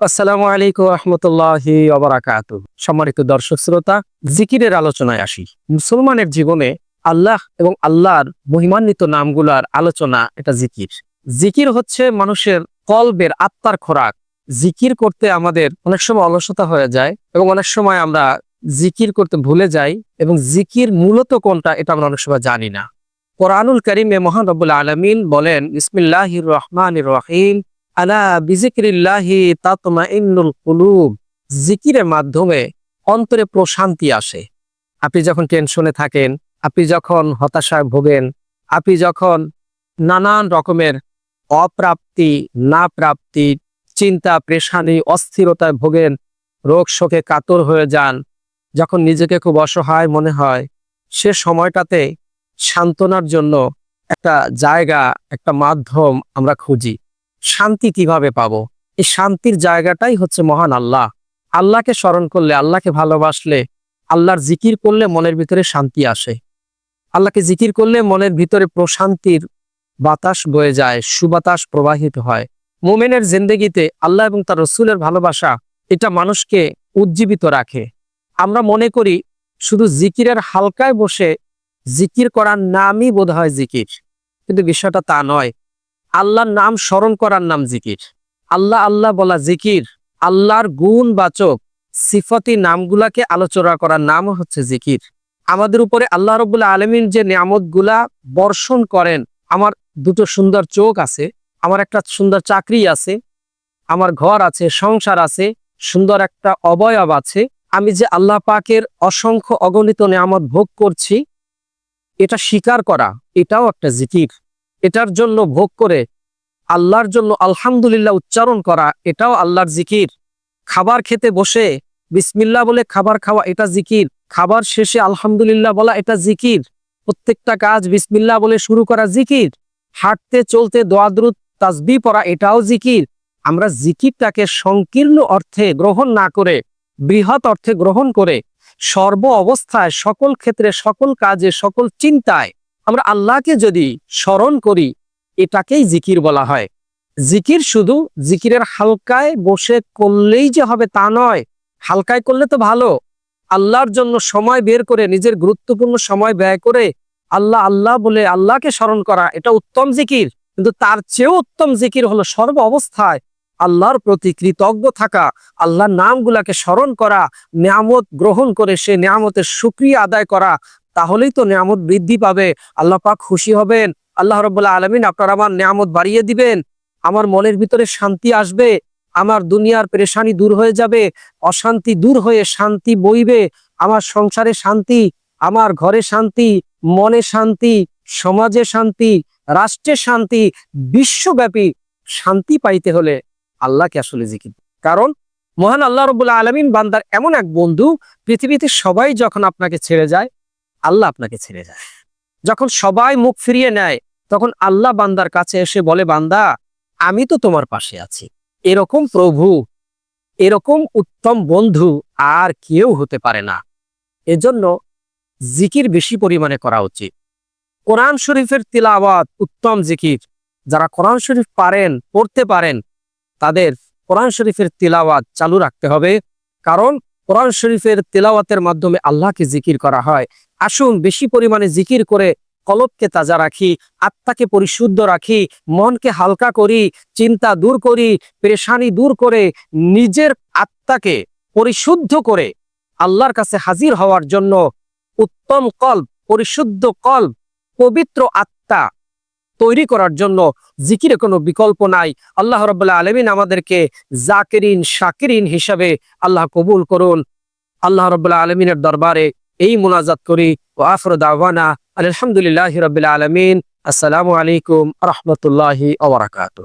আসসালামু আলাইকুম রহমতুল্লাহি অবরাকাত সম্মানিত দর্শক শ্রোতা, জিকিরের আলোচনায় আসি। মুসলমানের জীবনে আল্লাহ এবং আল্লাহর মহিমান্বিত নামগুলার আলোচনা এটা জিকির। জিকির হচ্ছে মানুষের কলবের আত্মার খোরাক। জিকির করতে আমাদের অনেক সময় অলসতা হয়ে যায় এবং অনেক সময় আমরা জিকির করতে ভুলে যাই এবং জিকির মূলত কোনটা এটা আমরা অনেক সময় জানি না। কোরআনুল করিমে মহান রব্বুল আলমিন বলেন ইসমিল্লাহির রহমান রহিম। আলা বিজিক্রিল্লাহি তাতমা ইন্নুল কুলুব। জিকিরের মাধ্যমে অন্তরে প্রশান্তি আসে। আপনি যখন টেনশনে থাকেন, আপনি যখন হতাশায় ভোগেন, আপনি যখন নানান রকমের অপ্রাপ্তি না প্রাপ্তি চিন্তা প্রেশানি অস্থিরতায় ভোগেন, রোগ শোকে কাতর হয়ে যান, যখন নিজেকে খুব অসহায় মনে হয়, সে সময়টাতে সান্ত্বনার জন্য একটা জায়গা, একটা মাধ্যম আমরা খুঁজি। শান্তি কীভাবে পাবো? এই শান্তির জায়গাটাই হচ্ছে মহান আল্লাহ। আল্লাহকে স্মরণ করলে, আল্লাহকে ভালোবাসলে, আল্লাহর জিকির করলে মনের ভিতরে শান্তি আসে। আল্লাহকে জিকির করলে মনের ভিতরে প্রশান্তির বাতাস বয়ে যায়, সুবাতাস প্রবাহিত হয়। মোমেনের জিন্দগিতে আল্লাহ এবং তার রসুলের ভালোবাসা, এটা মানুষকে উজ্জীবিত রাখে। আমরা মনে করি, শুধু জিকিরের হালকায় বসে জিকির করার নামই বোধ হয় জিকির। কিন্তু বিষয়টা তা নয়। আল্লাহর নাম স্মরণ করার নাম জিকির। আল্লাহ আল্লাহ বলা জিকির, আল্লাহর গুণ বাচক সিফতি নামগুলাকে আলোচনা করার নাম হচ্ছে জিকির। আমাদের উপরে আল্লাহ রবুল্লা আলমিন যে নিয়ামতগুলা বর্ষণ করেন, আমার দুটো সুন্দর চোখ আছে, আমার একটা সুন্দর চাকরি আছে, আমার ঘর আছে, সংসার আছে, সুন্দর একটা অবয়ব আছে, আমি যে আল্লাহ পাকের অসংখ্য অগণিত নিয়ামত ভোগ করছি, এটা স্বীকার করা, এটাও একটা জিকির। এটার জন্য ভোগ করে আল্লাহর জন্য আলহামদুলিল্লাহ উচ্চারণ করা, এটাও আল্লাহর জিকির। খাবার খেতে বসে বিসমিল্লা বলে খাবার খাওয়া, এটা জিকির। খাবার শেষে আলহামদুলিল্লাহ বলা, এটা জিকির। প্রত্যেকটা কাজ বিসমিল্লা বলে শুরু করা জিকির। হাঁটতে, চলতে দোয়াদ্রুত তাসবি পড়া, এটাও জিকির। আমরা জিকিরটাকে সংকীর্ণ অর্থে গ্রহণ না করে, বৃহৎ অর্থে গ্রহণ করে, সর্ব অবস্থায় সকল ক্ষেত্রে, সকল কাজে, সকল চিন্তায় আমরা আল্লাহকে যদি স্মরণ করি, এটাকেই জিকির বলা হয়। জিকির শুধু জিকিরের হালকায় বসে করলেই যে হবে তা নয়। হালকায় করলে তো ভালো। আল্লাহর জন্য সময় বের করে, নিজের গুরুত্বপূর্ণ সময় ব্যয় করে আল্লাহ আল্লাহ বলে আল্লাহকে স্মরণ করা, এটা উত্তম জিকির। কিন্তু তার চেয়েও উত্তম জিকির হলো সর্ব অবস্থায় আল্লাহর প্রতি কৃতজ্ঞ থাকা, আল্লাহর নামগুলাকে স্মরণ করা, নিয়ামত গ্রহণ করে সে নিয়ামতের সুক্রিয়া আদায় করা তাহলেই তো নিয়ামত বৃদ্ধি পাবে। আল্লাহ পাক খুশি হবেন। আল্লাহ রব্বুল্লাহ আলমিন আপনার আমার নিয়ামত বাড়িয়ে দিবেন। আমার মনের ভিতরে শান্তি আসবে। আমার দুনিয়ার পেরেশানি দূর হয়ে যাবে। অশান্তি দূর হয়ে শান্তি বইবে। আমার সংসারে শান্তি, আমার ঘরে শান্তি, মনে শান্তি, সমাজে শান্তি, রাষ্ট্রে শান্তি, বিশ্বব্যাপী শান্তি পাইতে হলে আল্লাহকে আসলে জিকির। কারণ মহান আল্লাহ রবুল্লাহ আলমিন বান্দার এমন এক বন্ধু, পৃথিবীতে সবাই যখন আপনাকে ছেড়ে যায় আল্লাহ আপনাকে ছেড়ে যায়। যখন সবাই মুখ ফিরিয়ে নেয়, তখন আল্লাহ বান্দার কাছে এসে বলে, বান্দা, আমি তো তোমার পাশে আছি। এরকম প্রভু, এরকম উত্তম বন্ধু আর কেউ হতে পারে না। এজন্য জিকির বেশি পরিমাণে করা উচিত। কোরআন শরীফের তিলাওয়াত উত্তম জিকির। যারা কোরআন শরীফ পারেন, পড়তে পারেন, তাদের কোরআন শরীফের তিলাওয়াত চালু রাখতে হবে। কারণ কোরআন শরীফের তিলাওয়াতের মাধ্যমে আল্লাহকে জিকির করা হয়। আসুন বেশি পরিমাণে জিকির করে কলবকে তাজা রাখি, আত্মাকে পরিশুদ্ধ রাখি, মনকে হালকা করি, চিন্তা দূর করি, পেরেশানি দূর করে, নিজের আত্মাকে পরিশুদ্ধ করে আল্লাহর কাছে হাজির হওয়ার জন্য উত্তম কল্প পরিশুদ্ধ কল্প পবিত্র আত্মা তৈরি করার জন্য জিকিরে কোনো বিকল্প নাই। আল্লাহ রবাল্লাহ আলমিন আমাদেরকে জাকিরিন, শাকিরিন হিসাবে আল্লাহ কবুল করুন। আল্লাহ রবাল্লাহ আলমিনের দরবারে এই মোনাজাত করি। ও আফর দাওয়ানা আলহামদুলিল্লাহ রবিল আলমিন। আসসালামু আলাইকুম রহমতুল্লাহি আবরাকাত